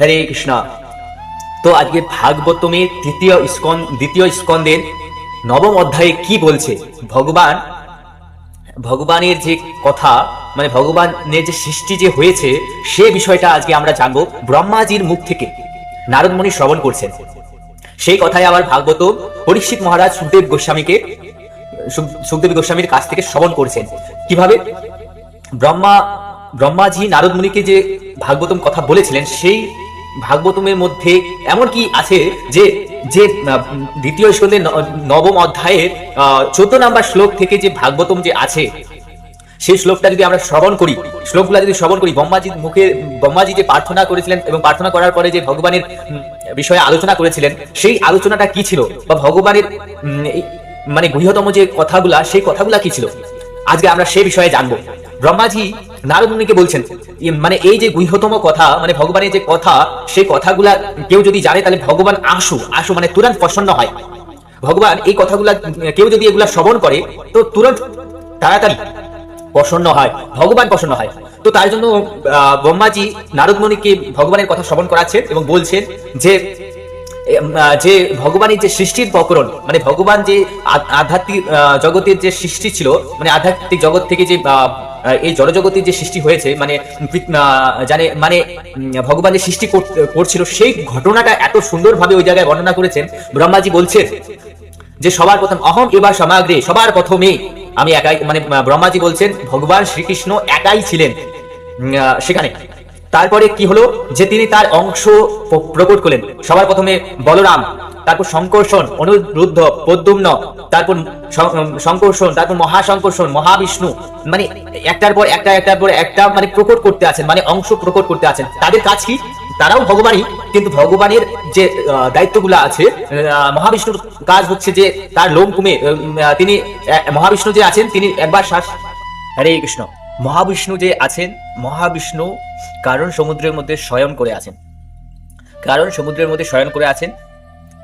হরে কৃষ্ণ। তো আজকে ভাগবতমের তৃতীয় স্কন দ্বিতীয় স্কন্দের নবম অধ্যায়ে কি বলছে? ভগবান ভগবানের যে কথা মানে ভগবানের যে সৃষ্টি যে হয়েছে, সে বিষয়টা আজকে আমরা জানব ব্রহ্মাজির মুখ থেকে। নারদমণি শ্রবণ করছেন। সেই কথাই আবার ভাগবত পরীক্ষিত মহারাজ সুখদেব গোস্বামীকে সুখ- সুখদেব গোস্বামীর কাছ থেকে শ্রবণ করছেন। কীভাবে? ব্রহ্মা ব্রহ্মাজি নারদ মুনিকে যে ভাগবতম কথা বলেছিলেন, সেই ভাগবতমের মধ্যে এমন কি আছে যে যে দ্বিতীয় স্কন্ধের নবম অধ্যায়ের চোদ্দ নাম্বার শ্লোক থেকে যে ভাগবতম যে আছে, সেই শ্লোকটা যদি আমরা শ্রবণ করি, শ্লোকগুলা যদি শ্রবণ করি ব্রহ্মাজির মুখে ব্রহ্মাজি যে প্রার্থনা করেছিলেন এবং প্রার্থনা করার পরে যে ভগবানের বিষয়ে আলোচনা করেছিলেন, সেই আলোচনাটা কি ছিল? বা ভগবানের মানে গৃহতম যে কথাগুলা, সেই কথাগুলা কি ছিল? আজকে আমরা সে বিষয়ে জানব। ব্রহ্মাজি নারদ মুনিকে বলছেন মানে এই যে গৃহতম কথা মানে ভগবানের যে কথা, সেই কথাগুলা কেউ যদি জানে তাহলে ভগবান আসু আসু মানে তুরন্ত প্রসন্ন হয়। ভগবান এই কথাগুলা, কেউ যদি এগুলা শ্রবণ করে, তো তুরন্ত তাড়াতাড়ি প্রসন্ন হয়, ভগবান প্রসন্ন হয়। তো তার জন্য ব্রহ্মাজি নারদমণিকে ভগবানের কথা শ্রবণ করাচ্ছেন এবং বলছেন যে যে ভগবানের যে সৃষ্টির প্রকরণ মানে ভগবান যে আধ্যাত্মিক জগতের যে সৃষ্টি ছিল মানে আধ্যাত্মিক জগৎ থেকে যে এই জড়জগতের যে সৃষ্টি হয়েছে মানে জানে মানে ভগবান যে সৃষ্টি করছিল, সেই ঘটনাটা এত সুন্দরভাবে ওই জায়গায় বর্ণনা করেছেন। ব্রহ্মাজি বলছেন যে, সবার প্রথম, অহম এবার সমাগ্রে, সবার প্রথমে। আমি একাই মানে ব্রহ্মাজি বলছেন, ভগবান শ্রীকৃষ্ণ একাই ছিলেন। সেখানে। তারপরে কি হলো? যে তিনি তার অংশ প্রকট করলেন। সবার প্রথমে বলরাম, তারপর শঙ্কর্ষণ অনুরুদ্ধ পদ্যুম্ন তারপর শঙ্কর্ষণ তারপর মহাশঙ্কর্ষণ মহাবিষ্ণু মানে একটার পর একটা, একটার পর একটা মানে প্রকট করতে আছেন মানে অংশ প্রকট করতে আছেন। তাদের কাজ কি? তারাও ভগবানই, কিন্তু ভগবানের যে দায়িত্বগুলো আছে মহাবিষ্ণুর কাজ হচ্ছে যে, তার লোম কুমে তিনি মহাবিষ্ণু যে আছেন, তিনি একবার শ্বাস, হরে কৃষ্ণ। মহাবিষ্ণু যে আছেন, মহাবিষ্ণু কারণ সমুদ্রের মধ্যে শয়ন করে আছেন। কারণ সমুদ্রের মধ্যে শয়ন করে আছেন,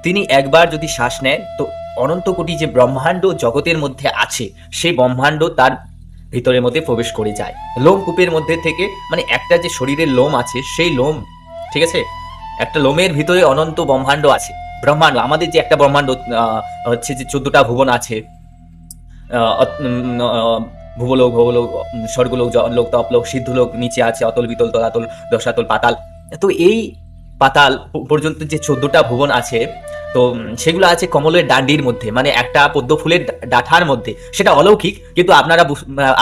তিনি একবার যদি শ্বাস নেন, তো অনন্ত কোটি যে ব্রহ্মাণ্ড জগতের মধ্যে আছে, সেই ব্রহ্মাণ্ড তার ভিতরের মধ্যে প্রবেশ করে যায়। লোমকূপের মধ্যে থেকে মানে একটা যে শরীরের লোম আছে, সেই লোম, ঠিক আছে? একটা লোমের ভিতরে অনন্ত ব্রহ্মাণ্ড আছে। ব্রহ্মাণ্ড, আমাদের যে একটা ব্রহ্মাণ্ড হচ্ছে যে চোদ্দটা ভুবন আছে ভূবলোক ভূবলোক স্বর্গলোক জনলোক তপলোক, সিদ্ধলোক, নিচে আছে অতল, বিতল, তলাতল, দশাতল, পাতাল। তো এই পাতাল পর্যন্ত যে চোদ্দটা ভুবন আছে, তো সেগুলো আছে কমলের ডান্ডির মধ্যে মানে একটা পদ্ম ফুলের ডাঁঠার মধ্যে। সেটা অলৌকিক, কিন্তু আপনারা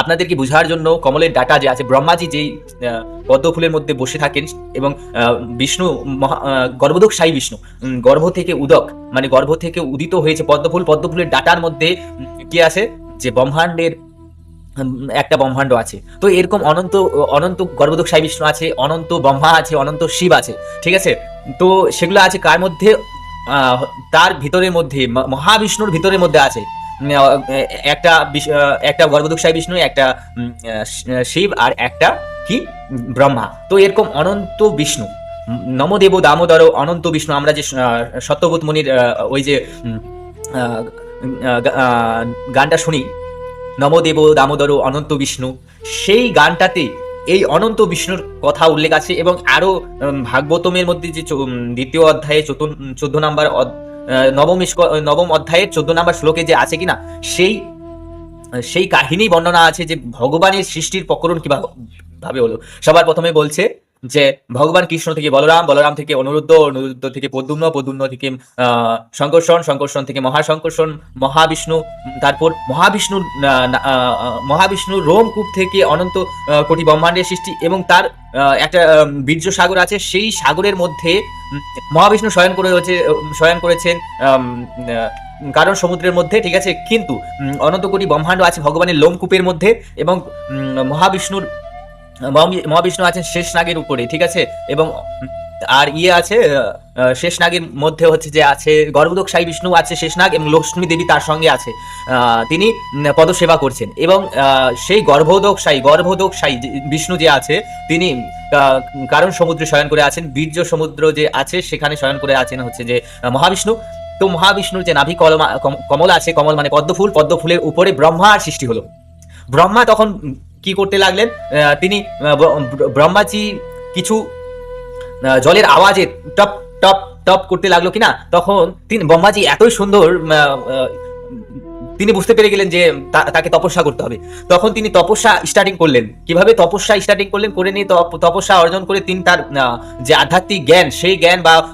আপনাদেরকে বোঝার জন্য কমলের ডাটা যে আছে, ব্রহ্মাজি যেই পদ্ম ফুলের মধ্যে বসে থাকেন, এবং বিষ্ণু মহা গর্ভদক সাই বিষ্ণু গর্ভ থেকে উদক মানে গর্ভ থেকে উদিত হয়েছে পদ্মফুল পদ্মফুলের ডাটার মধ্যে কি আছে? যে ব্রহ্মাণ্ডের একটা ব্রহ্মাণ্ড আছে। তো এরকম অনন্ত অনন্ত গর্ভদক সাই বিষ্ণু আছে, অনন্ত ব্রহ্মা আছে, অনন্ত শিব আছে, ঠিক আছে? তো সেগুলো আছে কার মধ্যে? তার ভিতরের মধ্যে মহাবিষ্ণুর ভিতরের মধ্যে আছে। একটা একটা গর্ভদক সাই বিষ্ণু, একটা শিব আর একটা কি? ব্রহ্মা। তো এরকম অনন্ত বিষ্ণু। নমদেব দামোদর অনন্ত বিষ্ণু। আমরা যে সত্যবোধ মুনির ওই যে গানটা শুনি নমদেব দামোদর অনন্ত বিষ্ণু। সেই গানটাতে এই অনন্ত বিষ্ণুর কথা উল্লেখ আছে এবং আরও উম, ভাগবতমের মধ্যে যে দ্বিতীয় অধ্যায়ে চোদ্দ নাম্বার নবম নবম অধ্যায়ের চোদ্দ নাম্বার শ্লোকে যে আছে কিনা সেই সেই কাহিনী বর্ণনা আছে যে ভগবানের সৃষ্টির প্রকরণ কীভাবে ভাবে হলো। সবার প্রথমে বলছে যে ভগবান কৃষ্ণ থেকে বলরাম বলরাম থেকে অনুরুদ্ধ অনুরুদ্ধ থেকে পদ্মুম্ন পদ্মুম্ন থেকে শঙ্কর্ষণ শঙ্কর্ষণ থেকে মহাশঙ্কর্ষণ মহাবিষ্ণু তারপর মহাবিষ্ণুর আহ, রোমকূপ থেকে অনন্ত কোটি ব্রহ্মাণ্ডের সৃষ্টি এবং তার একটা বীর্য সাগর আছে সেই সাগরের মধ্যে মহাবিষ্ণু শয়ন করে হচ্ছে শয়ন করেছেন কারণ সমুদ্রের মধ্যে ঠিক আছে? কিন্তু অনন্ত কোটি ব্রহ্মাণ্ড আছে ভগবানের লোমকূপের মধ্যে এবং মহাবিষ্ণুর মহাবি- মহাবিষ্ণু আছেন শেষ নাগের উপরে, ঠিক আছে? এবং আর ইয়ে আছে শেষ নাগের মধ্যে হচ্ছে যে আছে গর্ভদক সাই বিষ্ণু আছে শেষ নাগ এবং লক্ষ্মী দেবী তার সঙ্গে আছে। তিনি পদসেবা করছেন। এবং সেই গর্ভদক সাই গর্ভদক সাই বিষ্ণু যে আছে, তিনি কারণ সমুদ্রে শয়ন করে আছেন, বীর্য সমুদ্র যে আছে সেখানে শয়ন করে আছেন হচ্ছে যে মহাবিষ্ণু। তো মহাবিষ্ণুর যে নাভি কলমা কমল আছে, কমল মানে পদ্মফুল, পদ্মফুলের উপরে ব্রহ্মার সৃষ্টি হলো। ব্রহ্মা তখন কি করতে লাগলেন? তিনি ব্রহ্মাজি কিছু জলের আওয়াজে টপ টপ টপ করতে লাগল কিনা? তখন তিনি, ব্রহ্মাজি এতই সুন্দর তিনি বুঝতে পেরে গেলেন যে তাকে তপস্যা করতে হবে। তখন তিনি তপস্যা স্টার্টিং করলেন। কীভাবে তপস্যা স্টার্টিং করলেন? করে নিয়ে তপ- তপস্যা অর্জন করে তিনি তার যে আধ্যাত্মিক জ্ঞান, সেই জ্ঞান বা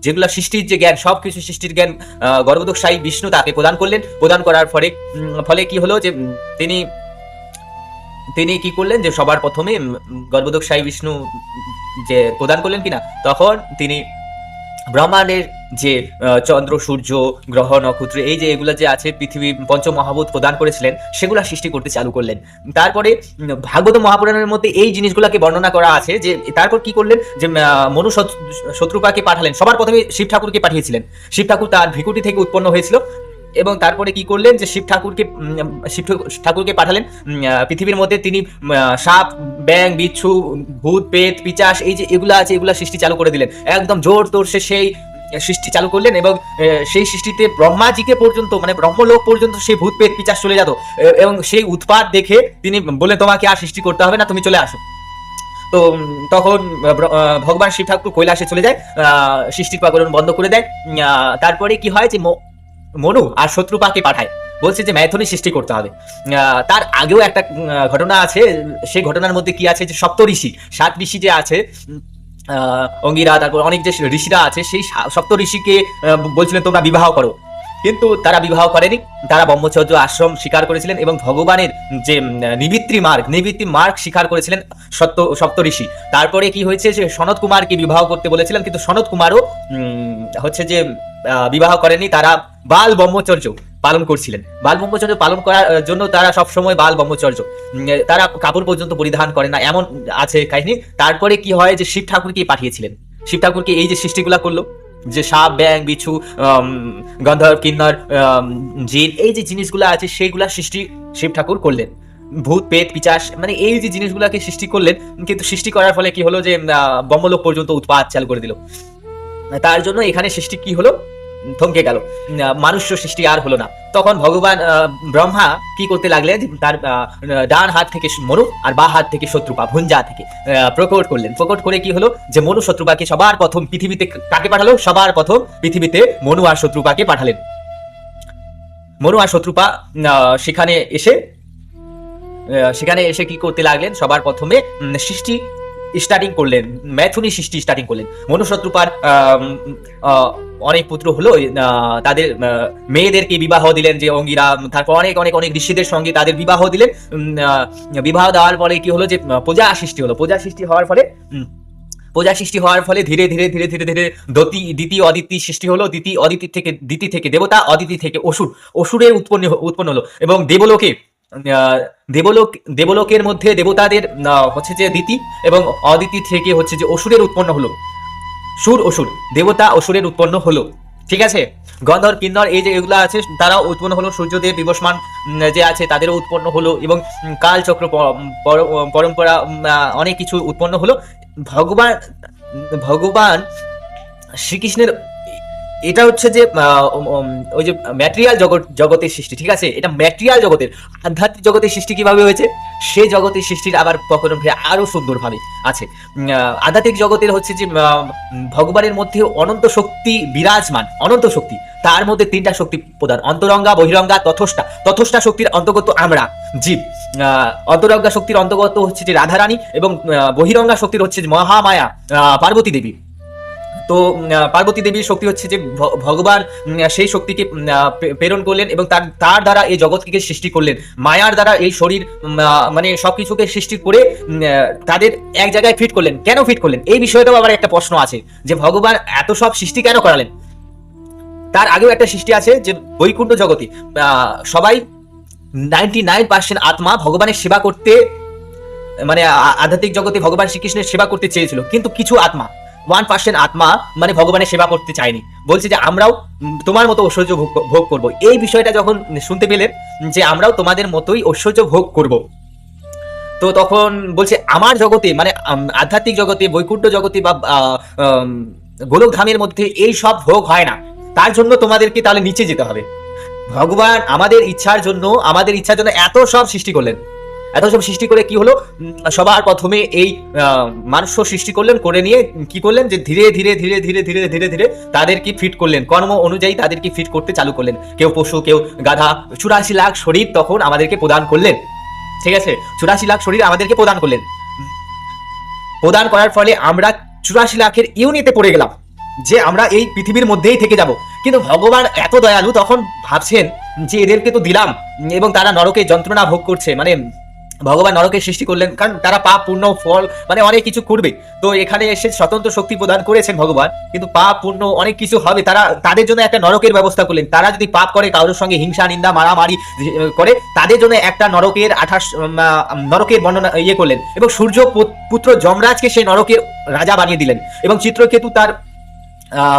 যেগুলো সৃষ্টির যে জ্ঞান, সবকিছু সৃষ্টির জ্ঞান গর্ভদক সাই বিষ্ণু তাকে প্রদান করলেন। প্রদান করার ফলে ফলে কি হলো যে তিনি তিনি কি করলেন যে সবার প্রথমে গর্ভদক সাই বিষ্ণু যে প্রদান করলেন কিনা, তখন তিনি ব্রহ্মাণ্ডের যে চন্দ্র, সূর্য, গ্রহ, নক্ষত্র, এই যে এগুলো যে আছে পৃথিবী, পঞ্চমহাভূত প্রদান করেছিলেন, সেগুলা সৃষ্টি করতে চালু করলেন। তারপরে ভাগবত মহাপুরাণের মধ্যে এই জিনিসগুলোকে বর্ণনা করা আছে যে, তারপর কি করলেন যে মনু শত- শত্রুপাকে পাঠালেন। সবার প্রথমে শিব ঠাকুরকে পাঠিয়েছিলেন। শিব ঠাকুর তার ভিকুটি থেকে উৎপন্ন হয়েছিল। এবং তারপরে কি করলেন যে শিব ঠাকুরকে শিব ঠাকুর- ঠাকুরকে পাঠালেন। পৃথিবীর মধ্যে তিনি সাপ ব্যাং বিচ্ছু, ভূত পেত পিচাস, এই যে এগুলা আছে, এগুলা সৃষ্টি চালু করে দিলেন। একদম জোর তোর সে সেই সৃষ্টি চালু করলেন এবং সেই সৃষ্টিতে ব্রহ্মাজিকে পর্যন্ত মানে ব্রহ্মলোক পর্যন্ত সেই ভূত পেত পিচাস চলে যেত। এবং সেই উৎপাত দেখে তিনি বলে তোমাকে আর সৃষ্টি করতে হবে না, তুমি চলে আসো। তো তখন ভগবান শিব ঠাকুর কৈলাসে চলে যায় সৃষ্টির পাকরণ বন্ধ করে দেয়। তারপরে কি হয় যে মনু আর শত্রু শত্রুপাকে পাঠায়। বলছে যে ম্যাথনি সৃষ্টি করতে হবে। তার আগেও একটা ঘটনা আছে, সেই ঘটনার মধ্যে কি আছে যে সপ্ত ঋষি, সাত ঋষি যে আছে অঙ্গিরা, তারপর অনেক যে ঋষিরা আছে, সেই সপ্ত ঋষিকে বলছিলেন, তোমরা বিবাহ করো। কিন্তু তারা বিবাহ করেনি। তারা ব্রহ্মচর্য আশ্রম স্বীকার করেছিলেন এবং ভগবানের যে নিবৃত্তি মার্গ নিবৃত্তি মার্গ স্বীকার করেছিলেন সত্য, সপ্ত ঋষি। তারপরে কি হয়েছে যে সনত কুমারকে বিবাহ করতে বলেছিলেন, কিন্তু সনত কুমারও হচ্ছে যে বিবাহ করেনি তারা বাল ব্রহ্মচর্য পালন করছিলেন। বাল ব্রহ্মচর্য পালন করার জন্য তারা সব সময় বাল ব্রহ্মচর্য। তারা কাপড় পর্যন্ত পরিধান করে না এমন আছে কাহিনী। তারপরে কি হয় যে শিব ঠাকুরকে পাঠিয়েছিলেন। শিব ঠাকুরকে এই যে সৃষ্টিগুলা করল যে সাপ ব্যাং বিছু আম, গন্ধর্ব কিন্নর জিন এই যে জিনিসগুলো আছে সেইগুলা সৃষ্টি শিব ঠাকুর করলেন। ভূত পেট পিচাস মানে এই যে জিনিসগুলাকে সৃষ্টি করলেন কিন্তু সৃষ্টি করার ফলে কি হলো যে ব্রহ্মলোক পর্যন্ত উৎপাদ চালু করে দিল। তার জন্য এখানে সৃষ্টি কি হলো? থমকে গেল। মানুষ্য সৃষ্টি আর হলো না। তখন ভগবান ব্রহ্মা কি করতে লাগলেন? তার ডান হাত থেকে মনু আর বা হাত থেকে শত্রুপা, ভুঞ্জা থেকে প্রকট করলেন। প্রকট করে কি হলো? যে মনু শত্রুপাকে সবার প্রথম পৃথিবীতে কাকে পাঠালো? সবার প্রথম পৃথিবীতে মনু আর শত্রুপাকে পাঠালেন। মনু আর শত্রুপা সেখানে এসে সেখানে এসে কি করতে লাগলেন? সবার প্রথমে সৃষ্টি স্টার্টিং করলেন, ম্যাথুনি সৃষ্টি স্টার্টিং করলেন। মনুশত্রুপার অনেক পুত্র হলো তাদের মেয়েদেরকে বিবাহ দিলেন যে অঙ্গিরা, তারপর অনেক অনেক অনেক ঋষিদের সঙ্গে তাদের বিবাহ দিলেন। বিবাহ দেওয়ার পরে কি হলো যে প্রজা সৃষ্টি হলো। প্রজা সৃষ্টি হওয়ার ফলে প্রজা সৃষ্টি হওয়ার ফলে ধীরে ধীরে ধীরে ধীরে ধীরে দতি, দ্বিতীয় অদিতি সৃষ্টি হলো। দ্বিতীয় অদিতি থেকে দিতি থেকে দেবতা, অদিতি থেকে অসুর। অসুরের উৎপন্ন উৎপন্ন হলো এবং দেবলোকে দেবলোক দেবলোকের মধ্যে দেবতাদের হচ্ছে যে দিতি এবং অদিতি থেকে হচ্ছে যে অসুরের উৎপন্ন হলো। সুর অসুর, দেবতা অসুরের উৎপন্ন হলো। ঠিক আছে? গন্ধর, কিন্নর, এই যে এগুলো আছে তারা উৎপন্ন হলো। সূর্যদেব বিবসমান যে আছে, তাদেরও উৎপন্ন হলো এবং কালচক্র পরম্পরা অনেক কিছু উৎপন্ন হলো। ভগবান ভগবান শ্রীকৃষ্ণের এটা হচ্ছে যে ওই যে ম্যাটেরিয়াল জগৎ, জগতের সৃষ্টি, ঠিক আছে? এটা ম্যাটেরিয়াল জগতের, আধ্যাত্মিক জগতের সৃষ্টি কীভাবে হয়েছে? সে জগতের সৃষ্টির আবার ভাবে আরও সুন্দরভাবে আছে। আধ্যাত্মিক জগতের হচ্ছে যে ভগবানের মধ্যে অনন্ত শক্তি বিরাজমান, অনন্ত শক্তি। তার মধ্যে তিনটা শক্তি প্রধান, অন্তরঙ্গা, বহিরঙ্গা, তথষ্টা। তথষ্টা শক্তির অন্তর্গত আমরা, জীব। অন্তরঙ্গা শক্তির অন্তর্গত হচ্ছে যে রাধারানী এবং বহিরঙ্গা শক্তির হচ্ছে মহামায়া পার্বতী দেবী। তো পার্বতী দেবীর শক্তি হচ্ছে যে ভগবান সেই শক্তিকে প্রেরণ করলেন এবং তার তার দ্বারা এই জগৎকে সৃষ্টি করলেন। মায়ার দ্বারা এই শরীর মানে সবকিছুকে সৃষ্টি করে তাদের এক জায়গায় ফিট করলেন। কেন ফিট করলেন? এই বিষয়টাও আবার একটা প্রশ্ন আছে যে ভগবান এত সব সৃষ্টি কেন করালেন? তার আগেও একটা সৃষ্টি আছে যে বৈকুণ্ঠ জগতে সবাই নাইনটি নাইন পার্সেন্ট আত্মা ভগবানের সেবা করতে মানে আধ্যাত্মিক জগতে ভগবান শ্রীকৃষ্ণের সেবা করতে চেয়েছিল। কিন্তু কিছু আত্মা ওয়ান পার্সেন্ট আত্মা মানে ভগবানের সেবা করতে চায়নি। বলছে যে আমরাও তোমার মতো ঐশ্বর্য ভোগ করব। এই বিষয়টা যখন শুনতে পেলেন যে আমরাও তোমাদের মতোই ঐশ্বর্য ভোগ করব। তো তখন বলছে, আমার জগতে মানে আধ্যাত্মিক জগতে, বৈকুণ্ঠ জগতে বা গোলক ধামের মধ্যে এই সব ভোগ হয় না। তার জন্য তোমাদেরকে তাহলে নিচে যেতে হবে। ভগবান আমাদের ইচ্ছার জন্য, আমাদের ইচ্ছার জন্য এত সব সৃষ্টি করলেন। এত সব সৃষ্টি করে কি হলো? সবার প্রথমে এই মানুষ সৃষ্টি করলেন, করে নিয়ে কি করলেন? যে ধীরে ধীরে ধীরে ধীরে ধীরে ধীরে ধীরে তাদেরকে ফিট করলেন। কর্ম অনুযায়ী তাদেরকে ফিট করতে চালু করলেন। কেউ পশু, কেউ গাধা, চুরাশি লাখ শরীর তখন আমাদেরকে প্রদান করলেন। ঠিক আছে? চুরাশি লাখ শরীর আমাদেরকে প্রদান করলেন। প্রদান করার ফলে আমরা চুরাশি লাখের ইউনিটে পড়ে গেলাম, যে আমরা এই পৃথিবীর মধ্যেই থেকে যাব। কিন্তু ভগবান এত দয়ালু তখন ভাবছেন যে এদেরকে তো দিলাম, এবং তারা নরকে যন্ত্রণা ভোগ করছে। মানে ভগবান নরকের সৃষ্টি করলেন, কারণ তারা পাপ পূর্ণ ফল মানে অনেক কিছু করবে। তো এখানে এসে স্বতন্ত্র শক্তি প্রদান করেছেন ভগবান, কিন্তু পাপ পূর্ণ অনেক কিছু হবে। তারা, তাদের জন্য একটা নরকের ব্যবস্থা করলেন। তারা যদি পাপ করে, কারোর সঙ্গে হিংসা, নিন্দা, মারামারি করে, তাদের জন্য একটা নরকের আঠাশ নরকের বর্ণনা ইয়ে করলেন। এবং সূর্য পুত্র যমরাজকে সেই নরকের রাজা বানিয়ে দিলেন। এবং চিত্রকেতু তার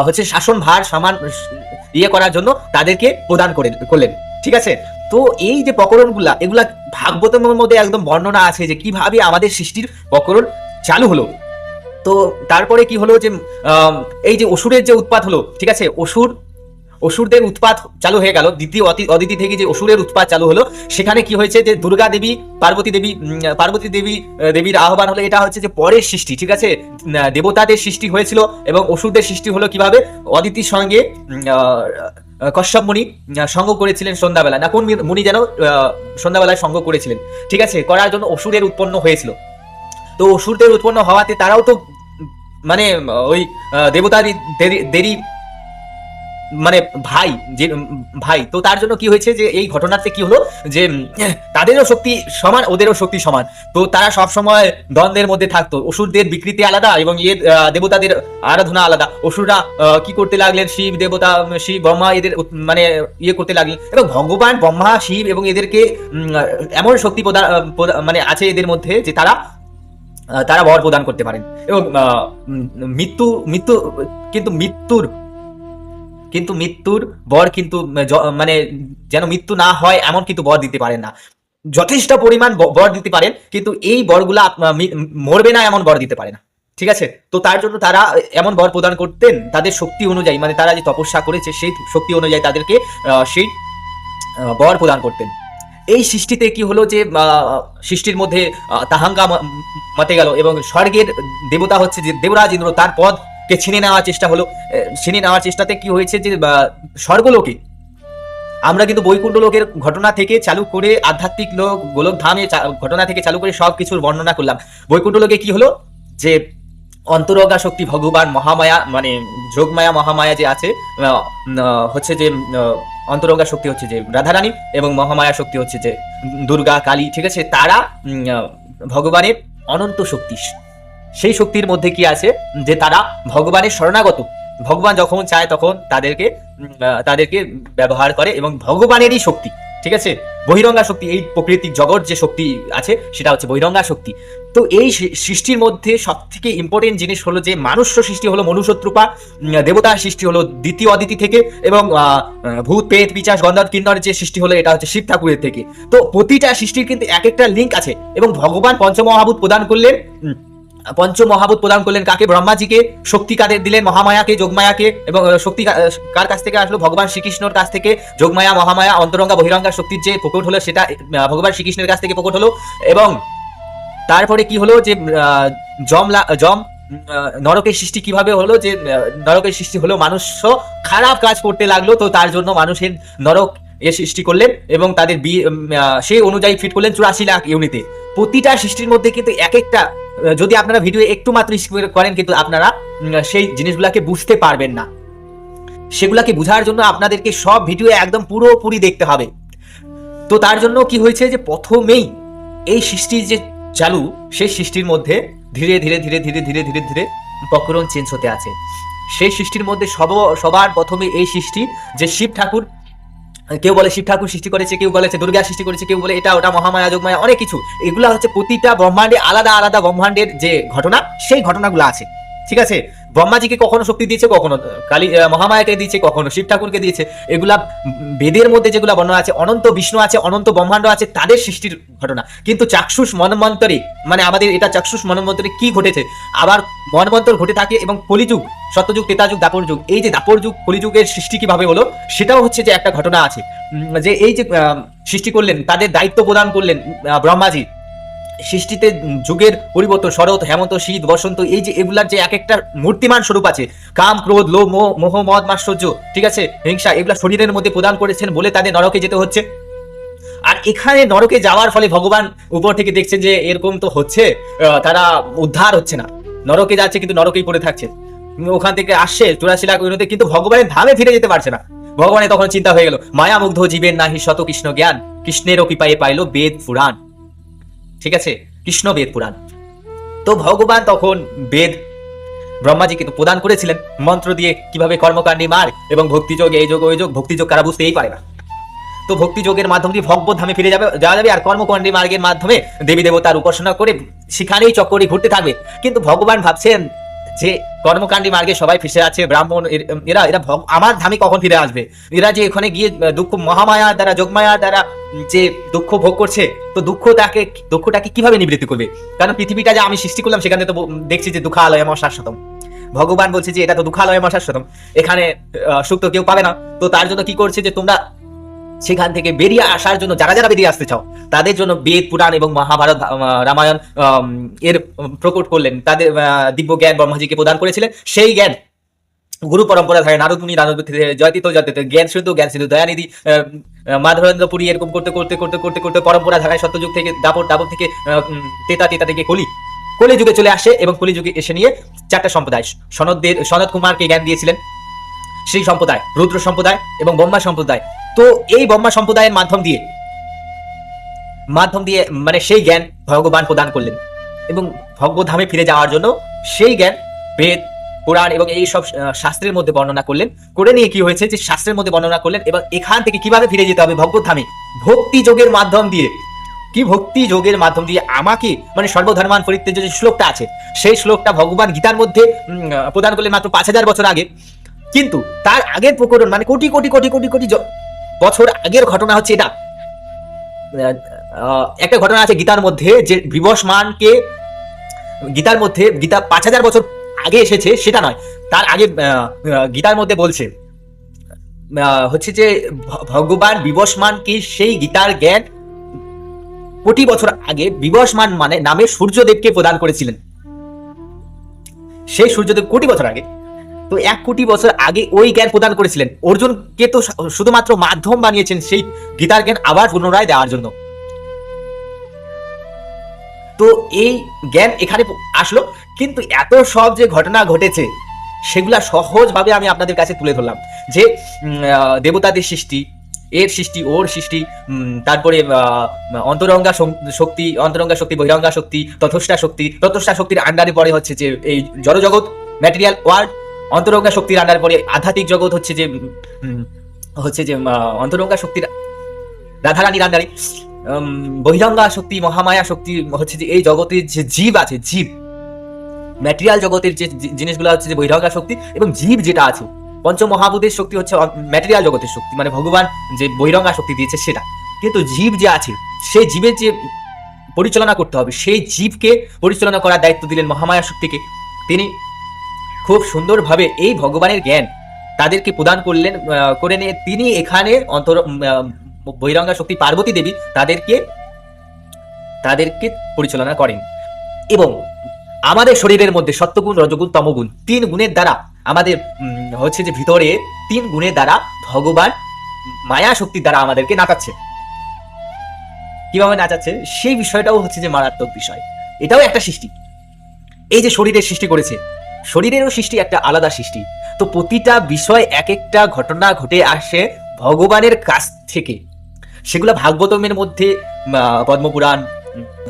হচ্ছে শাসন ভার সমান ইয়ে করার জন্য তাদেরকে প্রদান করে, করলেন। ঠিক আছে? তো এই যে প্রকরণগুলা, এগুলা ভাগবতের মধ্যে একদম বর্ণনা আছে যে কীভাবে আমাদের সৃষ্টির প্রকরণ চালু হলো। তো তারপরে কি হলো যে এই যে অসুরের যে উৎপাত হলো, ঠিক আছে? অসুর, অসুরদের উৎপাত চালু হয়ে গেল। দ্বিতীয় অদিতি থেকে যে অসুরের উৎপাত চালু হলো, সেখানে কি হয়েছে যে দুর্গা দেবী, পার্বতী দেবী পার্বতী দেবী দেবীর আহ্বান হলো, এটা হচ্ছে যে পরের সৃষ্টি, ঠিক আছে? দেবতাদের সৃষ্টি হয়েছিল এবং অসুরদের সৃষ্টি হলো কীভাবে? অদিতির সঙ্গে কশ্যপ মুনি সঙ্গ করেছিলেন সন্ধ্যাবেলা। না, কোন মুনি যেন সন্ধ্যাবেলায় সঙ্গ করেছিলেন। ঠিক আছে, করার জন্য অসুরের উৎপন্ন হয়েছিল। তো অসুরদের উৎপন্ন হওয়াতে তারাও তো মানে ওই দেবতারই দেরি মানে ভাই যে ভাই তো তার জন্য কি হয়েছে যে এই ঘটনাতে কি হলো যে তাদেরও শক্তি সমান ওদেরও শক্তি সমান। তো তারা সব সময় দ্বন্দ্বের মধ্যে থাকতো। অসুরদের বিকৃতি আলাদা এবং ইয়ে আহ, দেবতাদের আরাধনা আলাদা। অসুররা কি করতে লাগলেন? শিব দেবতা শিব ব্রহ্মা এদের মানে ইয়ে করতে লাগলেন। এবং ভগবান ব্রহ্মা শিব এবং এদেরকে এমন শক্তি প্রদান প্রদা- মানে আছে এদের মধ্যে যে তারা তারা বর প্রদান করতে পারেন। এবং মৃত্যু মৃত্যু কিন্তু মৃত্যুর কিন্তু মৃত্যুর বর কিন্তু মানে যেন মৃত্যু না হয়, এমন কিন্তু বর দিতে পারেন না। যথেষ্ট পরিমাণ বর দিতে পারেন, কিন্তু এই বরগুলা মরবে না এমন বর দিতে পারে না। ঠিক আছে? তো তার জন্য তারা এমন বর প্রদান করতেন, তাদের শক্তি অনুযায়ী মানে তারা যে তপস্যা করেছে, সেই শক্তি অনুযায়ী তাদেরকে সেই বর প্রদান করতেন। এই সৃষ্টিতে কি হলো যে সৃষ্টির মধ্যে তাহাঙ্গা মতে গেল এবং স্বর্গের দেবতা হচ্ছে যে দেবরাজ ইন্দ্র, তার পদকে ছিনে নেওয়ার চেষ্টা হলো ছিনে নেওয়ার চেষ্টাতে কি হয়েছে যে স্বর্গলোকে, আমরা কিন্তু বৈকুণ্ঠ লোকের ঘটনা থেকে চালু করে আধ্যাত্মিক লোক, গোলক ধামে চা- ঘটনা থেকে চালু করে সব কিছুর বর্ণনা করলাম। বৈকুণ্ঠ লোকে কি হলো? যে অন্তরঙ্গা শক্তি ভগবান মহামায়া মানে যোগমায়া, মহামায়া যে আছে হচ্ছে যে অন্তরঙ্গা শক্তি হচ্ছে যে রাধারানী এবং মহামায়া শক্তি হচ্ছে যে দুর্গা, কালী, ঠিক আছে? তারা ভগবানের অনন্ত শক্তি। সেই শক্তির মধ্যে কি আছে? যে তারা ভগবানের শরণাগত। ভগবান যখন চায় তখন তাদেরকে তাদেরকে ব্যবহার করে এবং ভগবানেরই শক্তি, ঠিক আছে? বহিরঙ্গা শক্তি, এই প্রকৃতিক জগৎ যে শক্তি আছে সেটা হচ্ছে বহিরঙ্গা শক্তি। তো এই সৃষ্টির মধ্যে সব থেকে ইম্পর্টেন্ট জিনিস হলো যে মানুষ্য সৃষ্টি হলো মনুষ্যত্রুপা দেবতার সৃষ্টি হলো দ্বিতীয় অদিতি থেকে এবং ভূত পেট পিচাস গন্ধর্ব, কিন্নর যে সৃষ্টি হলো এটা হচ্ছে শিব ঠাকুরের থেকে। তো প্রতিটা সৃষ্টির কিন্তু এক একটা লিঙ্ক আছে এবং ভগবান পঞ্চমহাভূত প্রদান করলেন পঞ্চমহাভূত প্রদান করলেন কাকে? ব্রহ্মাজিকে। শক্তি কাদের দিলেন মহামায়াকে, যোগমায়াকে এবং শক্তি কার কাছ থেকে আসলো? ভগবান শ্রীকৃষ্ণর কাছ থেকে। যোগমায়া, মহামায়া, অন্তরঙ্গা, বহিরঙ্গা শক্তির যে প্রকট হলো সেটা ভগবান শ্রীকৃষ্ণের কাছ থেকে প্রকট হলো। এবং তারপরে কি হলো যে জম জম নরকের সৃষ্টি কীভাবে হলো যে নরকের সৃষ্টি হলো মানুষ খারাপ কাজ করতে লাগল, তো তার জন্য মানুষের নরক এ সৃষ্টি করলেন এবং তাদের সেই অনুযায়ী ফিট করলেন চুরাশি লাখ ইউনিটে। প্রতিটা সৃষ্টির মধ্যে কিন্তু এক একটা, যদি আপনারা ভিডিও একটু মাত্র করেন, কিন্তু আপনারা সেই জিনিসগুলোকে বুঝতে পারবেন না। সেগুলাকে বোঝার জন্য আপনাদেরকে সব ভিডিও একদম পুরোপুরি দেখতে হবে। তো তার জন্য কি হয়েছে যে, প্রথমেই এই সৃষ্টির যে চালু, সেই সৃষ্টির মধ্যে ধীরে ধীরে ধীরে ধীরে ধীরে ধীরে ধীরে প্রকরণ চেঞ্জ হতে আছে। সেই সৃষ্টির মধ্যে সব, সবার প্রথমে এই সৃষ্টি, যে শিব ঠাকুর কেউ বলে শিব ঠাকুর সৃষ্টি করেছে, কেউ বলেছে দুর্গা সৃষ্টি করেছে, কেউ বলে এটা ওটা মহামায়া যোগমায়া, অনেক কিছু। এগুলো হচ্ছে প্রতিটা ব্রহ্মাণ্ডে আলাদা আলাদা ব্রহ্মাণ্ডের যে ঘটনা, সেই ঘটনাগুলো আছে। ঠিক আছে? ব্রহ্মাজিকে কখনো শক্তি দিয়েছে, কখনো কালী মহামায়াকে দিয়েছে, কখনো শিব ঠাকুরকে দিয়েছে। এগুলা বেদের মধ্যে যেগুলা বর্ণনা আছে, অনন্ত বিষ্ণু আছে, অনন্ত ব্রহ্মাণ্ড আছে, তাদের সৃষ্টির ঘটনা। কিন্তু চাক্ষুষ মনমন্তরে মানে আমাদের এটা চাক্ষুষ মনমন্তরে কি ঘটেছে? আবার মনমন্তর ঘটে থাকে এবং কলিযুগ, সত্যযুগ, তেতাযুগ, দাপর যুগ। এই যে দাপর যুগ, কলিযুগের সৃষ্টি কীভাবে হলো, সেটাও হচ্ছে যে একটা ঘটনা আছে। যে এই যে সৃষ্টি করলেন, তাদের দায়িত্ব প্রদান করলেন ব্রহ্মাজি সৃষ্টিতে যুগের পরিবর্তন, শরৎ, হেমন্ত, শীত, বসন্ত, এই যে এগুলার যে এক একটা মূর্তিমান স্বরূপ আছে, কাম, ক্রোধ, লোভ, মোহ মদ মাশ্চর্য ঠিক আছে? হিংসা, এগুলা শরীরের মধ্যে প্রদান করেছেন বলে তাদের নরকে যেতে হচ্ছে। আর এখানে নরকে যাওয়ার ফলে ভগবান উপর থেকে দেখছেন যে এরকম তো হচ্ছে তারা উদ্ধার হচ্ছে না। নরকে যাচ্ছে কিন্তু নরকেই পড়ে থাকছে। ওখান থেকে আসছে চুরাশি লাখ কিন্তু ভগবানের ধামে ফিরে যেতে পারছে না। ভগবানের তখন চিন্তা হয়ে গেল, মায়ামুগ্ধ জীবের নাহি শত কৃষ্ণ জ্ঞান, কৃষ্ণেরও কৃপায় পাইলো বেদ পুরাণ। ঠিক আছে? কৃষ্ণ বেদ পুরাণ। তো ভগবান তখন বেদ ব্রহ্মাজিকে তো প্রদান করেছিলেন। মন্ত্র দিয়ে কীভাবে কর্মকাণ্ডী মার এবং ভক্তিযোগ এই যোগ, ওই যোগ, ভক্তিযোগ কারা বুঝতেই পারে না। তো ভক্তিযোগের মাধ্যমে দিয়ে ভগবত ধামে ফিরে যাবে যাওয়া যাবে আর কর্মকাণ্ডী মার্গের মাধ্যমে দেবী দেবতার উপাসনা করে সেখানেই চক্করে ঘুরতে থাকবে। কিন্তু ভগবান ভাবছেন যে কর্মকাণ্ডী মার্গে সবাই ফেসে আছে, ব্রাহ্মণ, এরা এরা আমার ধামে কখন ফিরে আসবে? এরা যে এখানে গিয়ে দুঃখ মহামায়ার দ্বারা, যোগমায়া দ্বারা যে দুঃখ ভোগ করছে, তো দুঃখটাকে দুঃখটাকে কীভাবে নিবৃত্তি করবে? কারণ পৃথিবীটা যে আমি সৃষ্টি করলাম, সেখানে তো দেখছি যে দুঃখালয় আমার শাশ্বতম ভগবান বলছে যে এটা তো দুঃখালয় আমার শাশ্বতম এখানে সুখ তো কেউ পাবে না। তো তার জন্য কি করছে যে তোমরা সেখান থেকে বেরিয়ে আসার জন্য যারা যারা বেরিয়ে আসতে চাও, তাদের জন্য বেদ, পুরাণ এবং মহাভারত রামায়ণ এর প্রকট করলেন। তাদের দিব্য জ্ঞান ব্রহ্মাজিকে প্রদান করেছিলেন। সেই জ্ঞান গুরু পরম্পরা থাকে নারদ জয়তিত জয়তিত জ্ঞান শুদ্ধ জ্ঞান সিদ্ধ দয়ানিধি মাধবেন্দ্র পুরী এরকম করতে করতে করতে করতে করতে পরম্পরা ধারায় সত্যযুগ থেকে দাপর দাপর থেকে তেতা তেতা থেকে কলি কলি যুগে চলে আসে এবং কলি যুগে এসে নিয়ে চারটা সম্প্রদায়, সনদদের, সনদ কুমারকে জ্ঞান দিয়েছিলেন। সেই সম্প্রদায়, রুদ্র সম্প্রদায় এবং ব্রহ্মা সম্প্রদায়। তো এই ব্রহ্মা সম্প্রদায়ের মাধ্যম দিয়ে মাধ্যম দিয়ে মানে সেই জ্ঞান ভগবান প্রদান করলেন। এবং ভগবধামে ফিরে যাওয়ার জন্য সেই জ্ঞান বেদ, পুরাণ এবং এই সব শাস্ত্রের মধ্যে বর্ণনা করলেন। করে নিয়ে কি হয়েছে যে শাস্ত্রের মধ্যে বর্ণনা করলেন এবং এখান থেকে কীভাবে ফিরে যেতে হবে ভগবধামে ভক্তি যোগের মাধ্যম দিয়ে। কি ভক্তি যোগের মাধ্যম দিয়ে আমাকে মানে সর্বধর্মান পরিত্যাজ্য যে শ্লোকটা আছে, সেই শ্লোকটা ভগবান গীতার মধ্যে প্রদান করলেন মাত্র পাঁচ হাজার বছর আগে। কিন্তু তার আগের প্রকরণ মানে কোটি কোটি কোটি কোটি কোটি বছর আগের ঘটনা হচ্ছে এটা। একটা ঘটনা আছে গীতার মধ্যে যে বিবসমানকে গীতার মধ্যে গীতা পাঁচ হাজার বছর আগে এসেছে, সেটা নয়। তার আগে গীতার মধ্যে বলছে হচ্ছে যে ভগবান বিবসমানকে সেই গীতার জ্ঞান কোটি বছর আগে বিবসমান মানে নামে সূর্যদেবকে প্রদান করেছিলেন। সেই সূর্যদেব কোটি বছর আগে। তো এক কোটি বছর আগে ওই জ্ঞান প্রদান করেছিলেন। অর্জুনকে তো শুধুমাত্র মাধ্যম বানিয়েছেন সেই গীতার জ্ঞান আবার পুনরায় দেওয়ার জন্য। তো এই জ্ঞান এখানে আসলো, কিন্তু এত সব যে ঘটনা ঘটেছে, সেগুলা সহজভাবে আমি আপনাদের কাছে তুলে ধরলাম। যে দেবতাদের সৃষ্টি, এর সৃষ্টি, ওর সৃষ্টি তারপরে অন্তরঙ্গা শক্তি অন্তরঙ্গা শক্তি, বহিরঙ্গা শক্তি তথস্টা শক্তি তথস্টা শক্তির আন্ডারে পরে হচ্ছে যে এই জড়জগৎ ম্যাটেরিয়াল ওয়ার্ল্ড অন্তরঙ্গা শক্তির আন্ডারে পরে আধ্যাত্মিক জগৎ হচ্ছে যে হচ্ছে যে অন্তরঙ্গা শক্তির রাধারানীর আন্ডারে। বহিরঙ্গা শক্তি মহামায়া শক্তি হচ্ছে যে এই জগতের যে জীব আছে, জীব। ম্যাটেরিয়াল জগতের যে জিনিসগুলো হচ্ছে যে বহিরঙ্গা শক্তি এবং জীব যেটা আছে পঞ্চমহাভূতের শক্তি হচ্ছে ম্যাটেরিয়াল জগতের শক্তি মানে ভগবান যে বহিরঙ্গা শক্তি দিয়েছে সেটা। কিন্তু জীব যে আছে, সেই জীবের যে পরিচালনা করতে হবে, সেই জীবকে পরিচালনা করার দায়িত্ব দিলেন মহামায়া শক্তিকে তিনি খুব সুন্দরভাবে এই ভগবানের জ্ঞান তাদেরকে প্রদান করলেন করে নিয়ে তিনি এখানে অন্তর বহিরঙ্গা শক্তি পার্বতী দেবী তাদেরকে তাদেরকে পরিচালনা করেন। এবং আমাদের শরীরের মধ্যে সত্যগুণ রজগুণ, তমগুণ তিন গুণের দ্বারা আমাদের হচ্ছে যে ভিতরে তিন গুণের দ্বারা ভগবান মায়া শক্তির দ্বারা আমাদেরকে নাচাচ্ছে। কীভাবে নাচাচ্ছে? সেই বিষয়টাও হচ্ছে যে মারাত্মক বিষয়। এটাও একটা সৃষ্টি। এই যে শরীরের সৃষ্টি করেছে শরীরেরও সৃষ্টি একটা আলাদা সৃষ্টি। তো প্রতিটা বিষয় এক একটা ঘটনা ঘটে আসে ভগবানের কাছ থেকে। সেগুলো ভাগবতমের মধ্যে পদ্মপুরাণ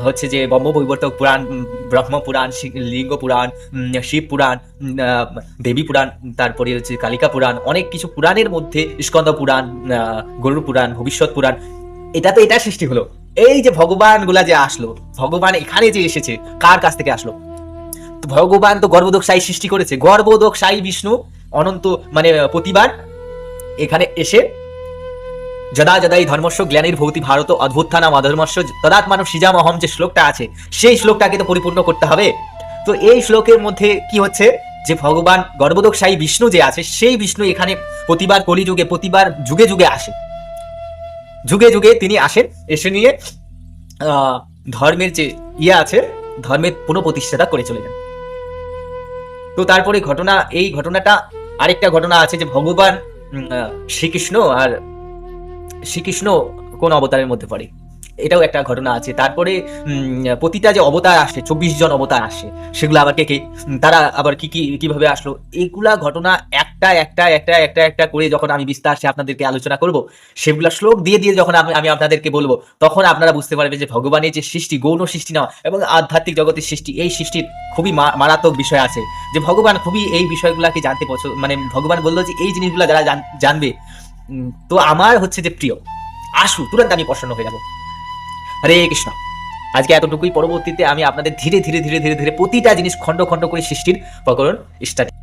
হচ্ছে যে ব্রহ্মবৈবর্তক পুরাণ উম, ব্রহ্ম পুরাণ শি- লিঙ্গ পুরাণ শিব পুরাণ দেবী পুরাণ তারপরে হচ্ছে কালিকা পুরাণ অনেক কিছু পুরাণের মধ্যে স্কন্দ পুরাণ গরুর পুরাণ ভবিষ্যৎ পুরাণ এটা তো এটা সৃষ্টি হলো। এই যে ভগবানগুলা যে আসলো ভগবান এখানে যে এসেছে কার কাছ থেকে আসলো? ভগবান তো গর্ভদোষ সাই সৃষ্টি করেছে। গর্ভদোষ সাই বিষ্ণু অনন্ত মানে প্রতিবার এখানে এসে যদা যদাই ধর্মস্ব জ্ঞানীর ভৌতি ভারত অদ্ভুত্থানাম মানব তদাত্মানব সিজামহম যে শ্লোকটা আছে, সেই শ্লোকটাকে তো পরিপূর্ণ করতে হবে। তো এই শ্লোকের মধ্যে কি হচ্ছে যে ভগবান গর্ভদোষায়ী বিষ্ণু যে আছে, সেই বিষ্ণু এখানে প্রতিবার কলিযুগে, প্রতিবার যুগে যুগে আসে। যুগে যুগে তিনি আসেন, এসে নিয়ে ধর্মের যে ইয়ে আছে, ধর্মের পুনঃপ্রতিষ্ঠাতা করে চলে যান। তো তারপরে ঘটনা, এই ঘটনাটা আরেকটা ঘটনা আছে যে ভগবান শ্রীকৃষ্ণ আর শ্রীকৃষ্ণ কোন অবতারের মধ্যে পড়ে। এটাও একটা ঘটনা আছে। তারপরে প্রতিটা যে অবতার আসে, চব্বিশ জন অবতার আসে, সেগুলো আবার কে কে তারা আবার কি কি, কীভাবে আসলো? এগুলা ঘটনা একটা একটা একটা একটা একটা করে যখন আমি বিস্তার সে আপনাদেরকে আলোচনা করব, সেগুলা শ্লোক দিয়ে দিয়ে যখন আমি আপনাদেরকে বলব, তখন আপনারা বুঝতে পারবেন যে ভগবানের যে সৃষ্টি, গৌণ সৃষ্টি না, এবং আধ্যাত্মিক জগতের সৃষ্টি, এই সৃষ্টির খুবই মারাত্মক বিষয় আছে। যে ভগবান খুবই এই বিষয়গুলোকে জানতে পছন্দ মানে ভগবান বলল যে এই জিনিসগুলো যারা জান- জানবে তো আমার হচ্ছে যে প্রিয়। আসু তুরন্ত আমি প্রসন্ন হয়ে যাব। হরে কৃষ্ণ। আজকে এতটুকুই পরবর্তীতে আমি আপনাদের ধীরে ধীরে ধীরে ধীরে ধীরে প্রতিটা জিনিস খণ্ড খণ্ড করে সৃষ্টির প্রকরণ স্টার্ট